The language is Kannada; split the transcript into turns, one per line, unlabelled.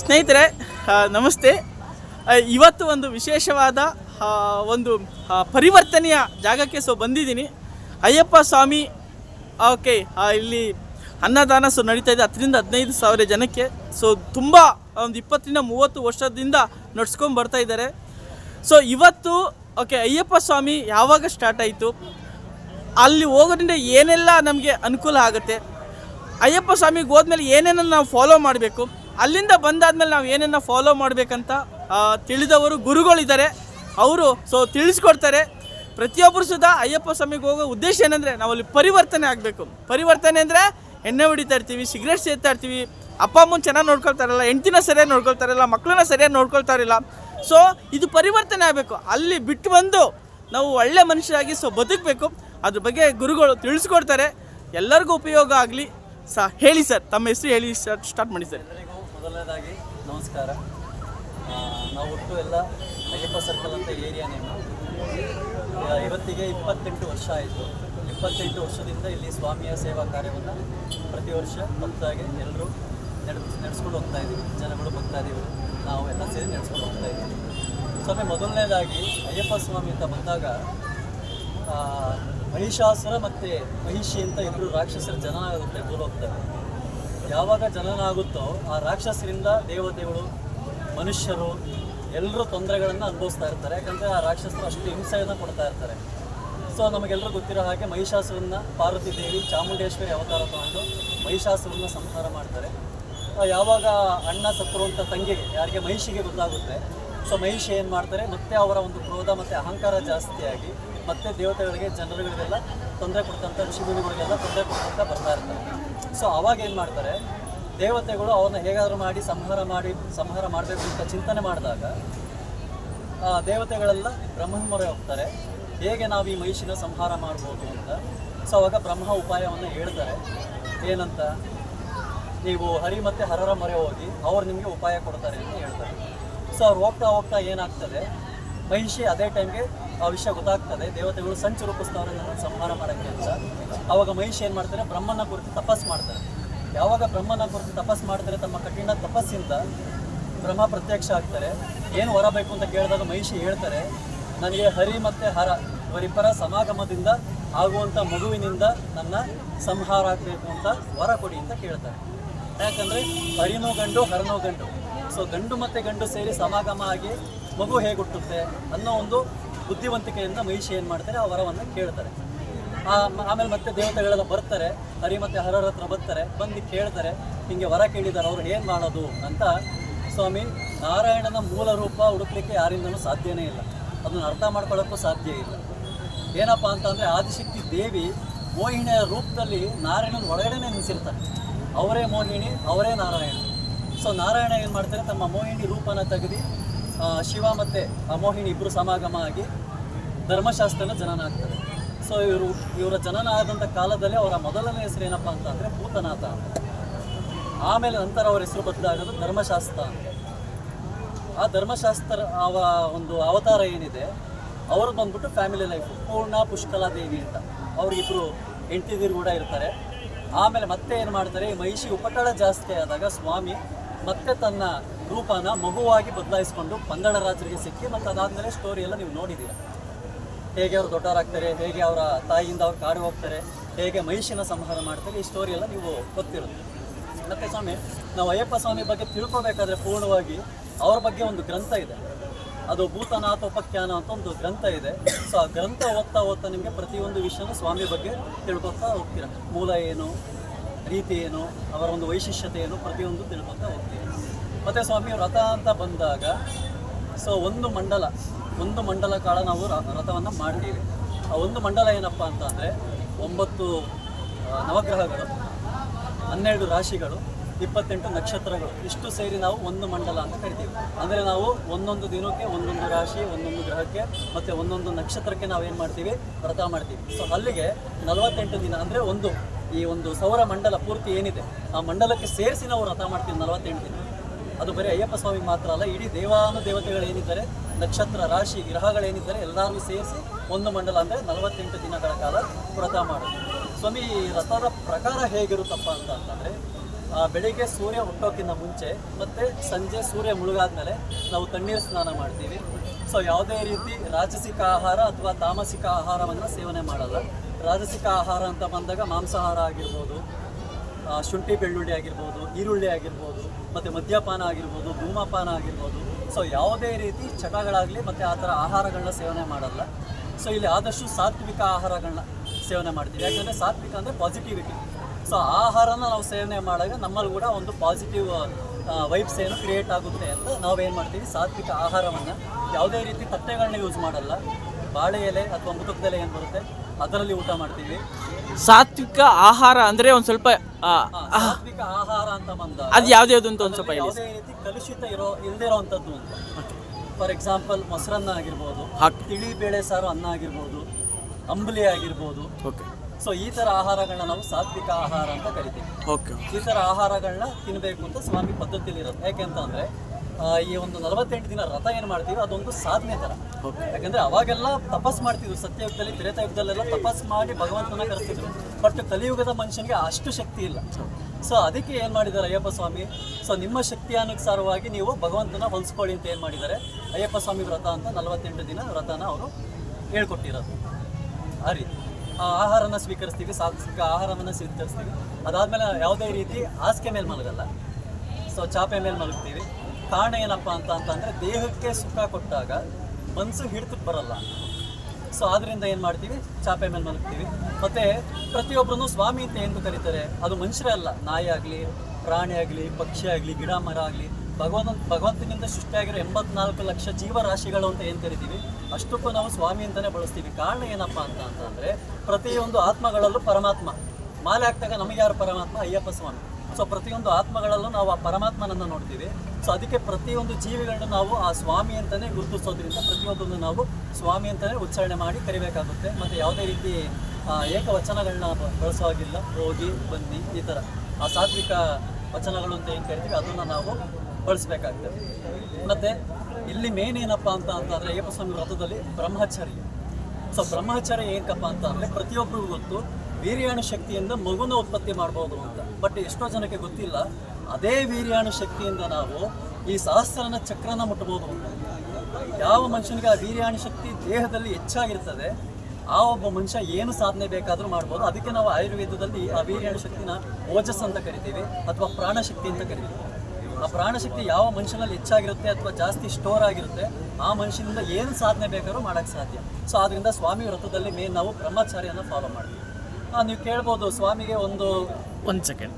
ಸ್ನೇಹಿತರೆ ನಮಸ್ತೆ. ಇವತ್ತು ಒಂದು ವಿಶೇಷವಾದ ಒಂದು ಪರಿವರ್ತನೆಯ ಜಾಗಕ್ಕೆ ಸೊ ಬಂದಿದ್ದೀನಿ. ಅಯ್ಯಪ್ಪ ಸ್ವಾಮಿ, ಓಕೆ ಇಲ್ಲಿ ಅನ್ನದಾನ ಸೊ ನಡೀತಾ ಇದೆ ಹತ್ತರಿಂದ ಹದಿನೈದು ಸಾವಿರ ಜನಕ್ಕೆ. ಸೊ ತುಂಬ ಒಂದು ಇಪ್ಪತ್ತರಿಂದ ಮೂವತ್ತು ವರ್ಷದಿಂದ ನಡ್ಸ್ಕೊಂಡು ಬರ್ತಾ ಇದ್ದಾರೆ. ಸೊ ಇವತ್ತು, ಓಕೆ, ಅಯ್ಯಪ್ಪ ಸ್ವಾಮಿ ಯಾವಾಗ ಸ್ಟಾರ್ಟ್ ಆಯಿತು? ಅಲ್ಲಿ ಹೋಗೋದ್ರಿಂದ ಏನೆಲ್ಲ ನಮಗೆ ಅನುಕೂಲ ಆಗುತ್ತೆ? ಅಯ್ಯಪ್ಪ ಸ್ವಾಮಿಗೆ ಹೋದ್ಮೇಲೆ ಏನೇನನ್ನು ನಾವು ಫಾಲೋ ಮಾಡಬೇಕು? ಅಲ್ಲಿಂದ ಬಂದಾದ್ಮೇಲೆ ನಾವು ಏನನ್ನ ಫಾಲೋ ಮಾಡಬೇಕಂತ ತಿಳಿದವರು ಗುರುಗಳಿದ್ದಾರೆ. ಅವರು ಸೊ ತಿಳಿಸ್ಕೊಡ್ತಾರೆ. ಪ್ರತಿಯೊಬ್ಬರು ಸುಧಾ ಅಯ್ಯಪ್ಪ ಸ್ವಾಮಿಗೆ ಹೋಗೋ ಉದ್ದೇಶ ಏನಂದರೆ ನಾವಲ್ಲಿ ಪರಿವರ್ತನೆ ಆಗಬೇಕು. ಪರಿವರ್ತನೆ ಅಂದರೆ ಎಣ್ಣೆ ಹೊಡಿತಾ ಇರ್ತೀವಿ ಸಿಗರೇಟ್ ಸೇರ್ತಾ ಇರ್ತೀವಿ. ಅಪ್ಪ, ಅಮ್ಮನ ಚೆನ್ನಾಗಿ ನೋಡ್ಕೊಳ್ತಾರಲ್ಲ ಹೆಂಡ್ತಿನ ಸರಿಯಾಗಿ ನೋಡ್ಕೊಳ್ತಾರಲ್ಲ ಮಕ್ಕಳನ್ನ ಸರಿಯಾಗಿ ನೋಡ್ಕೊಳ್ತಾರಿಲ್ಲ ಸೊ ಇದು ಪರಿವರ್ತನೆ ಆಗಬೇಕು. ಅಲ್ಲಿ ಬಿಟ್ಟು ಬಂದು ನಾವು ಒಳ್ಳೆ ಮನುಷ್ಯರಾಗಿ ಸೊ ಬದುಕಬೇಕು. ಅದ್ರ ಬಗ್ಗೆ ಗುರುಗಳು ತಿಳಿಸ್ಕೊಡ್ತಾರೆ. ಎಲ್ಲರಿಗೂ ಉಪಯೋಗ ಆಗಲಿ. ಸ ಹೇಳಿ ಸರ್, ತಮ್ಮ ಹೆಸರು ಹೇಳಿ ಸರ್ ಸ್ಟಾರ್ಟ್ ಮಾಡಿ ಸರ್.
ಎಲ್ಲರಿಗೂ ಮೊದಲನೇದಾಗಿ ನಮಸ್ಕಾರ. ನಾವು ಒಟ್ಟು ಎಲ್ಲ ಅಯ್ಯಪ್ಪ ಸರ್ಕಲ್ ಅಂತ ಏರಿಯಾ ನೇಮ್ ಇವತ್ತಿಗೆ ಇಪ್ಪತ್ತೆಂಟು ವರ್ಷ ಆಯಿತು. ಇಪ್ಪತ್ತೆಂಟು ವರ್ಷದಿಂದ ಇಲ್ಲಿ ಸ್ವಾಮಿಯ ಸೇವಾ ಕಾರ್ಯವನ್ನು ಪ್ರತಿ ವರ್ಷ ಭಕ್ತಾಗಿ ಎಲ್ಲರೂ ನಡ್ ನಡೆಸ್ಕೊಂಡು ಹೋಗ್ತಾ ಇದ್ದೀವಿ. ಜನಗಳು ಭಕ್ತಾದಿಗಳು ನಾವು ಎಲ್ಲ ಸೇರಿ ನಡೆಸ್ಕೊಂಡು ಹೋಗ್ತಾ ಇದ್ದೀವಿ. ಸ್ವಾಮಿ, ಮೊದಲನೇದಾಗಿ ಅಯ್ಯಪ್ಪ ಸ್ವಾಮಿ ಅಂತ ಬಂದಾಗ ಮಹಿಷಾಸುರ ಮತ್ತು ಮಹಿಷಿ ಅಂತ ಇಬ್ಬರು ರಾಕ್ಷಸರ ಜನನ ಆಗುತ್ತೆ ಭೂಲೋಕದಲ್ಲಿ. ಯಾವಾಗ ಜನನ ಆಗುತ್ತೋ ಆ ರಾಕ್ಷಸರಿಂದ ದೇವತೆಗಳು, ಮನುಷ್ಯರು ಎಲ್ಲರೂ ತೊಂದರೆಗಳನ್ನು ಅನುಭವಿಸ್ತಾ ಇರ್ತಾರೆ. ಯಾಕಂದರೆ ಆ ರಾಕ್ಷಸರು ಅಷ್ಟು ಹಿಂಸೆಯನ್ನು ಕೊಡ್ತಾ ಇರ್ತಾರೆ. ಸೊ ನಮಗೆಲ್ಲರೂ ಗೊತ್ತಿರೋ ಹಾಗೆ ಮಹಿಷಾಸುರನ್ನ ಪಾರ್ವತಿ ದೇವಿ, ಚಾಮುಂಡೇಶ್ವರಿ ಅವತಾರ ತಗೊಂಡು ಮಹಿಷಾಸುರನ್ನ ಸಂಹಾರ ಮಾಡ್ತಾರೆ. ಯಾವಾಗ ಅಣ್ಣ, ಸತ್ರು ಅಂತ ತಂಗಿಗೆ, ಯಾರಿಗೆ ಮಹಿಷಿಗೆ ಗೊತ್ತಾಗುತ್ತೆ, ಸೊ ಮಹಿಷಿ ಏನು ಮಾಡ್ತಾರೆ, ಮತ್ತೆ ಅವರ ಒಂದು ಕ್ರೋಧ ಮತ್ತು ಅಹಂಕಾರ ಜಾಸ್ತಿಯಾಗಿ ಮತ್ತೆ ದೇವತೆಗಳಿಗೆ, ಜನರುಗಳಿಗೆಲ್ಲ ತೊಂದರೆ ಕೊಡ್ತಂಥ ಋಷಿಮುನಿಗಳಿಗೆಲ್ಲ ತೊಂದರೆ ಕೊಡ್ತಂತ ಬರ್ತಾ ಇರ್ತಾರೆ ಸೊ ಅವಾಗ ಏನು ಮಾಡ್ತಾರೆ? ದೇವತೆಗಳು ಅವ್ರನ್ನ ಹೇಗಾದರೂ ಮಾಡಿ, ಸಂಹಾರ ಮಾಡಿ, ಸಂಹಾರ ಮಾಡಬೇಕು ಅಂತ ಚಿಂತನೆ ಮಾಡಿದಾಗ, ಆ, ದೇವತೆಗಳೆಲ್ಲ ಬ್ರಹ್ಮನ ಮೊರೆ ಹೋಗ್ತಾರೆ. ಹೇಗೆ ನಾವು ಈ ಮಹಿಷಿನ ಸಂಹಾರ ಮಾಡ್ಬೋದು ಅಂತ? ಸೊ ಅವಾಗ ಬ್ರಹ್ಮ ಉಪಾಯವನ್ನು ಹೇಳ್ತಾರೆ. ಏನಂತ? ನೀವು ಹರಿ ಮತ್ತು ಹರರ ಮೊರೆ ಹೋಗಿ, ಅವ್ರು ನಿಮಗೆ ಉಪಾಯ ಕೊಡ್ತಾರೆ ಅಂತ ಹೇಳ್ತಾರೆ. ಸೊ ಅವ್ರು ಹೋಗ್ತಾ ಹೋಗ್ತಾ ಏನಾಗ್ತದೆ? ಮಹಿಷಿ ಅದೇ ಟೈಮ್ಗೆ ಆ ವಿಷಯ ಗೊತ್ತಾಗ್ತದೆ. ದೇವತೆಗಳು ಸಂಚು ರೂಪಿಸ್ತಾವ್ರೆ ಸಂಹಾರ ಮಾಡೋಕ್ಕೆ ಅಂತ. ಆವಾಗ ಮಹಿಷಿ ಏನು ಮಾಡ್ತಾರೆ? ಬ್ರಹ್ಮನ ಕುರಿತು ತಪಸ್ ಮಾಡ್ತಾರೆ. ಯಾವಾಗ ಬ್ರಹ್ಮನ ಕುರಿತು ತಪಸ್ ಮಾಡ್ತಾರೆ? ತಮ್ಮ ಕಠಿಣ ತಪಸ್ಸಿಂದ ಬ್ರಹ್ಮ ಪ್ರತ್ಯಕ್ಷ ಆಗ್ತಾರೆ. ಏನು ವರ ಅಂತ ಕೇಳಿದಾಗ ಮಹಿಷಿ ಹೇಳ್ತಾರೆ, ನನಗೆ ಹರಿ ಮತ್ತು ಹರ ಇವರಿಬ್ಬರ ಸಮಾಗಮದಿಂದ ಆಗುವಂಥ ಮಗುವಿನಿಂದ ನನ್ನ ಸಂಹಾರ ಆಗಬೇಕು ಅಂತ ವರ ಕೊಡಿ ಅಂತ ಕೇಳ್ತಾರೆ. ಯಾಕಂದರೆ ಹರಿನೋ ಗಂಡು ಹರನೋ ಗಂಡು. ಸೊ ಗಂಡು ಮತ್ತು ಗಂಡು ಸೇರಿ ಸಮಾಗಮ ಆಗಿ ಮಗು ಹೇಗೆ ಹುಟ್ಟುತ್ತೆ ಅನ್ನೋ ಒಂದು ಬುದ್ಧಿವಂತಿಕೆಯಿಂದ ಮಹಿಷಿ ಏನು ಮಾಡ್ತಾರೆ, ಆ ವರವನ್ನು ಕೇಳ್ತಾರೆ. ಆಮೇಲೆ ಮತ್ತೆ ದೇವತೆಗಳೆಲ್ಲ ಬರ್ತಾರೆ, ಹರಿ ಮತ್ತೆ ಹರರ ಹತ್ರ ಬರ್ತಾರೆ, ಬಂದು ಕೇಳ್ತಾರೆ, ಹಿಂಗೆ ವರ ಕೇಳಿದ್ದಾರೆ, ಅವ್ರು ಏನು ಮಾಡೋದು ಅಂತ. ಸ್ವಾಮಿ, ನಾರಾಯಣನ ಮೂಲ ರೂಪ ಹುಡುಕ್ಲಿಕ್ಕೆ ಯಾರಿಂದನೂ ಸಾಧ್ಯನೇ ಇಲ್ಲ. ಅದನ್ನು ಅರ್ಥ ಮಾಡ್ಕೊಳ್ಳೋಕ್ಕೂ ಸಾಧ್ಯ ಇಲ್ಲ. ಏನಪ್ಪ ಅಂತಂದರೆ ಆದಿಶಕ್ತಿ ದೇವಿ ಮೋಹಿಣಿಯ ರೂಪದಲ್ಲಿ ನಾರಾಯಣನ ಒಳಗಡೆನೆ ನಿಲ್ಲಿಸಿರ್ತಾರೆ ಅವರೇ ಮೋಹಿಣಿ ಅವರೇ ನಾರಾಯಣ. ಸೊ ನಾರಾಯಣ ಏನು ಮಾಡ್ತಾರೆ, ತಮ್ಮ ಮೋಹಿನಿ ರೂಪನ ತೆಗೆದು ಶಿವ ಮತ್ತು ಅಮೋಹಿನಿ ಮೋಹಿನಿ ಇಬ್ಬರು ಸಮಾಗಮ ಆಗಿ ಧರ್ಮಶಾಸ್ತ್ರನ ಜನನ ಆಗ್ತದೆ ಸೊ ಇವರು, ಇವರ ಜನನ ಆದಂಥ ಕಾಲದಲ್ಲಿ ಅವರ ಮೊದಲನೇ ಹೆಸರು ಏನಪ್ಪ ಅಂತಂದರೆ ಭೂತನಾಥ ಅಂತ. ಆಮೇಲೆ ನಂತರ ಅವರ ಹೆಸರು ಬದಲಾಗೋದು ಧರ್ಮಶಾಸ್ತ್ರ ಅಂತ. ಆ ಧರ್ಮಶಾಸ್ತ್ರ, ಅವ ಒಂದು ಅವತಾರ ಏನಿದೆ, ಅವ್ರದ್ದು ಬಂದ್ಬಿಟ್ಟು ಫ್ಯಾಮಿಲಿ ಲೈಫ್ ಪೂರ್ಣ ಪುಷ್ಕಲ ದೇವಿ ಅಂತ. ಅವರಿಬ್ಬರು ಹೆಂಡತಿದಿರು ಕೂಡ ಇರ್ತಾರೆ. ಆಮೇಲೆ ಮತ್ತೆ ಏನು ಮಾಡ್ತಾರೆ ಮಹಿಷಿ ಉಪಟಳ ಜಾಸ್ತಿ ಆದಾಗ ಸ್ವಾಮಿ ಮತ್ತೆ ತನ್ನ ರೂಪನ ಮಗುವಾಗಿ ಬದಲಾಯಿಸ್ಕೊಂಡು ಪಂಗಡ ರಾಜರಿಗೆ ಸಿಕ್ಕಿ ಮತ್ತು ಅದಾದಮೇಲೆ ಸ್ಟೋರಿ ಎಲ್ಲ ನೀವು ನೋಡಿದ್ದೀರಾ? ಹೇಗೆ ಅವರು ದೊಡ್ಡವರಾಗ್ತಾರೆ, ಹೇಗೆ ಅವರ ತಾಯಿಯಿಂದ ಅವ್ರು ಕಾಡು ಹೋಗ್ತಾರೆ, ಹೇಗೆ ಮಹಿಷಿನ ಸಂಹಾರ ಮಾಡ್ತಾರೆ, ಈ ಸ್ಟೋರಿ ಎಲ್ಲ ನೀವು ಗೊತ್ತಿರುತ್ತೆ. ಮತ್ತೆ ಸ್ವಾಮಿ, ನಾವು ಅಯ್ಯಪ್ಪ ಸ್ವಾಮಿ ಬಗ್ಗೆ ತಿಳ್ಕೊಬೇಕಾದ್ರೆ ಪೂರ್ಣವಾಗಿ ಅವ್ರ ಬಗ್ಗೆ ಒಂದು ಗ್ರಂಥ ಇದೆ. ಅದು ಭೂತನಾಥೋಪಖ್ಯಾನ ಅಂತ ಒಂದು ಗ್ರಂಥ ಇದೆ. ಸೊ ಆ ಗ್ರಂಥ ಓದ್ತಾ ಓದ್ತಾ ನಿಮಗೆ ಪ್ರತಿಯೊಂದು ವಿಷಯನೂ ಸ್ವಾಮಿ ಬಗ್ಗೆ ತಿಳ್ಕೊತಾ ಹೋಗ್ತೀರ? ಮೂಲ ಏನು? ರೀತಿ ಏನು ಅವರ ಒಂದು ವೈಶಿಷ್ಟ್ಯತೆ ಏನು ಪ್ರತಿಯೊಂದು ತಿಳ್ಕೊತಾ ಹೋಗ್ತೀವಿ. ಮತ್ತು ಸ್ವಾಮಿ ರಥ ಅಂತ ಬಂದಾಗ, ಸೊ ಒಂದು ಮಂಡಲ ಒಂದು ಮಂಡಲ ಕಾಲ ನಾವು ರಥವನ್ನು ಮಾಡ್ತೀವಿ. ಆ ಒಂದು ಮಂಡಲ ಏನಪ್ಪ ಅಂತಂದರೆ ಒಂಬತ್ತು ನವಗ್ರಹಗಳು, ಹನ್ನೆರಡು ರಾಶಿಗಳು, ಇಪ್ಪತ್ತೆಂಟು ನಕ್ಷತ್ರಗಳು, ಇಷ್ಟು ಸೇರಿ ನಾವು ಒಂದು ಮಂಡಲ ಅಂತ ಕರಿತೀವಿ. ಅಂದರೆ ನಾವು ಒಂದೊಂದು ದಿನಕ್ಕೆ ಒಂದೊಂದು ರಾಶಿ, ಒಂದೊಂದು ಗ್ರಹಕ್ಕೆ, ಮತ್ತು ಒಂದೊಂದು ನಕ್ಷತ್ರಕ್ಕೆ ನಾವು ಏನು ಮಾಡ್ತೀವಿ? ವ್ರತ ಮಾಡ್ತೀವಿ. ಸೊ ಅಲ್ಲಿಗೆ ನಲವತ್ತೆಂಟು ದಿನ ಅಂದರೆ ಒಂದು. ಈ ಒಂದು ಸೌರ ಮಂಡಲ ಪೂರ್ತಿ ಏನಿದೆ ಆ ಮಂಡಲಕ್ಕೆ ಸೇರಿಸಿ ನಾವು ರಥ ಮಾಡ್ತೀವಿ ನಲವತ್ತೆಂಟು ದಿನ ಅದು ಬರೀ ಅಯ್ಯಪ್ಪ ಸ್ವಾಮಿ ಮಾತ್ರ ಅಲ್ಲ ಇಡೀ ದೇವಾನು ದೇವತೆಗಳು ಏನಿದ್ದಾರೆ ನಕ್ಷತ್ರ ರಾಶಿ ಗ್ರಹಗಳೇನಿದ್ದಾರೆ ಎಲ್ಲರಿಗೂ ಸೇರಿಸಿ ಒಂದು ಮಂಡಲ ಅಂದರೆ ನಲವತ್ತೆಂಟು ದಿನಗಳ ಕಾಲ ವ್ರತ ಮಾಡೋದು. ಸ್ವಾಮಿ ಈ ರಥದ ಪ್ರಕಾರ ಹೇಗಿರುತ್ತಪ್ಪ ಅಂತ ಅಂತಂದರೆ ಆ, ಬೆಳಿಗ್ಗೆ ಸೂರ್ಯ ಹುಟ್ಟೋಕ್ಕಿಂತ ಮುಂಚೆ ಮತ್ತು ಸಂಜೆ ಸೂರ್ಯ ಮುಳುಗಾದ್ಮೇಲೆ ನಾವು ತಣ್ಣೀರು ಸ್ನಾನ ಮಾಡ್ತೀವಿ. ಸೊ ಯಾವುದೇ ರೀತಿ ರಾಜಸಿಕ ಆಹಾರ ಅಥವಾ ತಾಮಸಿಕ ಆಹಾರವನ್ನು ಸೇವನೆ ಮಾಡಲ್ಲ. ರಾಜಸಿಕ ಆಹಾರ ಅಂತ ಬಂದಾಗ ಮಾಂಸಾಹಾರ ಆಗಿರ್ಬೋದು ಶುಂಠಿ ಬೆಳ್ಳುಳ್ಳಿ ಆಗಿರ್ಬೋದು, ಈರುಳ್ಳಿ ಆಗಿರ್ಬೋದು, ಮತ್ತು ಮದ್ಯಪಾನ ಆಗಿರ್ಬೋದು, ಧೂಮಪಾನ ಆಗಿರ್ಬೋದು. ಸೊ ಯಾವುದೇ ರೀತಿ ಚಟಗಳಾಗಲಿ ಮತ್ತು ಆ ಥರ ಆಹಾರಗಳನ್ನ ಸೇವನೆ ಮಾಡಲ್ಲ. ಸೊ ಇಲ್ಲಿ ಆದಷ್ಟು ಸಾತ್ವಿಕ ಆಹಾರಗಳನ್ನ ಸೇವನೆ ಮಾಡ್ತೀವಿ. ಯಾಕಂದರೆ ಸಾತ್ವಿಕ ಅಂದರೆ ಪಾಸಿಟಿವಿಟಿ ಸೊ ಆಹಾರನ ನಾವು ಸೇವನೆ ಮಾಡಿದಾಗ ನಮ್ಮಲ್ಲಿ ಕೂಡ ಒಂದು ಪಾಸಿಟಿವ್ ವೈಬ್ಸ್ ಏನು ಕ್ರಿಯೇಟ್ ಆಗುತ್ತೆ ಅಂತ ನಾವೇನು ಮಾಡ್ತೀವಿ? ಸಾತ್ವಿಕ ಆಹಾರವನ್ನು ಯಾವುದೇ ರೀತಿ ತಟ್ಟೆಗಳನ್ನ ಯೂಸ್ ಮಾಡಲ್ಲ. ಬಾಳೆ ಎಲೆ ಅಥವಾ ಮುತುಕದೆಲೆ ಏನು ಬರುತ್ತೆ? ಅದರಲ್ಲಿ ಊಟ ಮಾಡ್ತೀವಿ.
ಸಾತ್ವಿಕ ಆಹಾರ ಅಂದ್ರೆ ಒಂದ್ ಸ್ವಲ್ಪ ಆ,
ಸಾತ್ವಿಕ ಆಹಾರ ಅಂತ ಬಂದ.
ಅದು ಯಾವ್ದ್ಯಾವ್ದು ಅಂತ ಒಂದ್ ಸ್ವಲ್ಪ ಹೇಳಿ.
ಯಾವುದೇ ರೀತಿ ಕಲುಷಿತ ಇರೋ ಇಲ್ಲದೆ ಇರೋವಂಥದ್ದು ಅಂತ ಫಾರ್ ಎಕ್ಸಾಂಪಲ್ ಮೊಸರನ್ನ ಆಗಿರ್ಬೋದು
ಹಾಕ್-
ತಿಳಿ ಬೇಳೆ ಸಾರು ಅನ್ನ ಆಗಿರ್ಬೋದು ಅಂಬಲಿ ಆಗಿರ್ಬೋದು.
ಓಕೆ.
ಸೊ ಈ ಥರ ಆಹಾರಗಳನ್ನ ನಾವು ಸಾತ್ವಿಕ ಆಹಾರ ಅಂತ ಕರಿತೀವಿ.
ಓಕೆ
ಈ ಥರ ಆಹಾರಗಳನ್ನ ತಿನ್ನಬೇಕು ಅಂತ ಸ್ವಾಮಿ ಪದ್ಧತಿಯಲ್ಲಿ ಇರುತ್ತೆ ಯಾಕೆಂತಂದ್ರೆ ಈ ಒಂದು ನಲವತ್ತೆಂಟು ದಿನ ರಥ ಏನು ಮಾಡ್ತೀವಿ ಅದೊಂದು ಸಾಧನೆ ಥರ. ಯಾಕಂದರೆ ಅವಾಗೆಲ್ಲ ತಪಸ್ ಮಾಡ್ತಿದ್ರು ಸತ್ಯಯುಗದಲ್ಲಿ ತ್ರೇತಾಯುಗದಲ್ಲೆಲ್ಲ ತಪಸ್ ಮಾಡಿ ಭಗವಂತನ ಕರೆಸ್ತಿದ್ರು. ಬಟ್ ಕಲಿಯುಗದ ಮನುಷ್ಯನಿಗೆ ಅಷ್ಟು ಶಕ್ತಿ ಇಲ್ಲ. ಸೊ ಅದಕ್ಕೆ ಏನು ಮಾಡಿದ್ದಾರೆ ಅಯ್ಯಪ್ಪ ಸ್ವಾಮಿ? ಸೊ ನಿಮ್ಮ ಶಕ್ತಿಯಾನುಸಾರವಾಗಿ ನೀವು ಭಗವಂತನ ಹೊಲಿಸ್ಕೊಳ್ಳಿ ಅಂತ ಏನು ಮಾಡಿದ್ದಾರೆ? ಅಯ್ಯಪ್ಪ ಸ್ವಾಮಿ ವ್ರತ ಅಂತ ನಲವತ್ತೆಂಟು ದಿನ ವ್ರತನ ಅವರು ಹೇಳ್ಕೊಟ್ಟಿರೋದು. ಆ ರೀತಿ. ಆ ಆಹಾರನ ಸ್ವೀಕರಿಸ್ತೀವಿ ಸಾತ್ವಿಕ ಆಹಾರವನ್ನು ಸ್ವೀಕರಿಸ್ತೀವಿ. ಅದಾದಮೇಲೆ ಯಾವುದೇ ರೀತಿ ಹಾಸಿಗೆ ಮೇಲೆ ಮಲಗಲ್ಲ. ಸೊ ಚಾಪೆ ಮೇಲೆ ಮಲಗ್ತೀವಿ. ಕಾರಣ ಏನಪ್ಪ ಅಂತ ಅಂತಂದರೆ ದೇಹಕ್ಕೆ ಸುಖ ಕೊಟ್ಟಾಗ ಮನಸ್ಸು ಹಿಡಿತು ಬರಲ್ಲ ಸೊ ಆದ್ದರಿಂದ ಏನು ಮಾಡ್ತೀವಿ? ಚಾಪೆ ಮೇಲೆ ಮಲಗ್ತೀವಿ. ಮತ್ತು ಪ್ರತಿಯೊಬ್ಬರನ್ನು ಸ್ವಾಮಿ ಅಂತ ಎಂದು ಕರೀತಾರೆ? ಅದು ಮನುಷ್ಯರೇ ಅಲ್ಲ. ನಾಯಿ ಆಗಲಿ, ಪ್ರಾಣಿ ಆಗಲಿ, ಪಕ್ಷಿ ಆಗಲಿ, ಗಿಡ, ಮರ ಆಗಲಿ, ಭಗವಂತ, ಭಗವಂತನಿಂದ ಸೃಷ್ಟಿಯಾಗಿರೋ ಎಂಬತ್ನಾಲ್ಕು ಲಕ್ಷ ಜೀವರಾಶಿಗಳು ಅಂತ ಏನು ಕರಿತೀವಿ? ಅಷ್ಟಕ್ಕೂ ನಾವು ಸ್ವಾಮಿ ಅಂತಲೇ ಬಳಸ್ತೀವಿ. ಕಾರಣ ಏನಪ್ಪ ಅಂತ ಅಂತಂದರೆ ಪ್ರತಿಯೊಂದು ಆತ್ಮಗಳಲ್ಲೂ ಪರಮಾತ್ಮ. ಮಾಲೆ ಹಾಕ್ದಾಗ ನಮಗೆ ಯಾರು ಪರಮಾತ್ಮ? ಅಯ್ಯಪ್ಪ ಸ್ವಾಮಿ. ಸೊ ಪ್ರತಿಯೊಂದು ಆತ್ಮಗಳಲ್ಲೂ ನಾವು ಆ ಪರಮಾತ್ಮನನ್ನು ನೋಡ್ತೀವಿ. ಸೊ ಅದಕ್ಕೆ ಪ್ರತಿಯೊಂದು ಜೀವಿಗಳನ್ನು ನಾವು ಆ ಸ್ವಾಮಿ ಅಂತಲೇ ಗುರುತಿಸೋದ್ರಿಂದ ಪ್ರತಿಯೊಂದನ್ನು ನಾವು ಸ್ವಾಮಿ ಅಂತಲೇ ಉಚ್ಚಾರಣೆ ಮಾಡಿ ಕರಿಬೇಕಾಗುತ್ತೆ. ಮತ್ತು ಯಾವುದೇ ರೀತಿ ಏಕವಚನಗಳನ್ನ ಬಳಸೋ ಹಾಗಿಲ್ಲ. ಹೋಗಿ ಬನ್ನಿ ಈ ಥರ ಆ ಸಾತ್ವಿಕ ವಚನಗಳು ಅಂತ ಏನು ಕರಿತೀವಿ, ಅದನ್ನು ನಾವು ಬಳಸಬೇಕಾಗ್ತದೆ ಮತ್ತು ಇಲ್ಲಿ ಮೇನ್ ಏನಪ್ಪ ಅಂತ ಅಂತಂದರೆ ಏಕಸ್ವಾಮಿ ಸ್ವಾಮಿ ವ್ರತದಲ್ಲಿ ಬ್ರಹ್ಮಚರ್ಯ. ಸೊ ಬ್ರಹ್ಮಚಾರ್ಯ ಏನಕ್ಕಪ್ಪ ಅಂತ ಅಂದರೆ ಪ್ರತಿಯೊಬ್ಬರಿಗೂ ಗೊತ್ತು. ವೀರ್ಯಾಣು ಶಕ್ತಿಯಿಂದ ಮಗುನ ಉತ್ಪತ್ತಿ ಮಾಡ್ಬೋದು ಅಂತ. ಬಟ್ ಎಷ್ಟೋ ಜನಕ್ಕೆ ಗೊತ್ತಿಲ್ಲ. ಅದೇ ವೀರ್ಯಾಣು ಶಕ್ತಿಯಿಂದ ನಾವು ಈ ಸಹಸ್ರನ ಚಕ್ರನ ಮುಟ್ಟಬಹುದು ಅಂತ. ಯಾವ ಮನುಷ್ಯನಿಗೆ ಆ ವೀರ್ಯಾಣು ಶಕ್ತಿ ದೇಹದಲ್ಲಿ ಹೆಚ್ಚಾಗಿರ್ತದೆ, ಆ ಒಬ್ಬ ಮನುಷ್ಯ ಏನು ಸಾಧನೆ ಬೇಕಾದರೂ ಮಾಡ್ಬೋದು. ಅದಕ್ಕೆ ನಾವು ಆಯುರ್ವೇದದಲ್ಲಿ ಆ ವೀರ್ಯಾಣು ಶಕ್ತಿನ ಓಜಸ್ ಅಂತ ಕರಿತೀವಿ, ಅಥವಾ ಪ್ರಾಣಶಕ್ತಿ ಅಂತ ಕರಿತೀವಿ. ಆ ಪ್ರಾಣಶಕ್ತಿ ಯಾವ ಮನುಷ್ಯನಲ್ಲಿ ಹೆಚ್ಚಾಗಿರುತ್ತೆ ಅಥವಾ ಜಾಸ್ತಿ ಸ್ಟೋರ್ ಆಗಿರುತ್ತೆ, ಆ ಮನುಷ್ಯನಿಂದ ಏನು ಸಾಧನೆ ಬೇಕಾದ್ರೂ ಮಾಡೋಕ್ಕೆ ಸಾಧ್ಯ. ಸೊ ಆದ್ದರಿಂದ ಸ್ವಾಮಿ ವ್ರತದಲ್ಲಿ ಮೇನ್ ನಾವು ಬ್ರಹ್ಮಚಾರ್ಯನ ಫಾಲೋ ಮಾಡ್ತೀವಿ. ನೀವು ಕೇಳ್ಬೋದು ಸ್ವಾಮಿಗೆ ಒಂದು
ಒಂದು ಸೆಕೆಂಡ್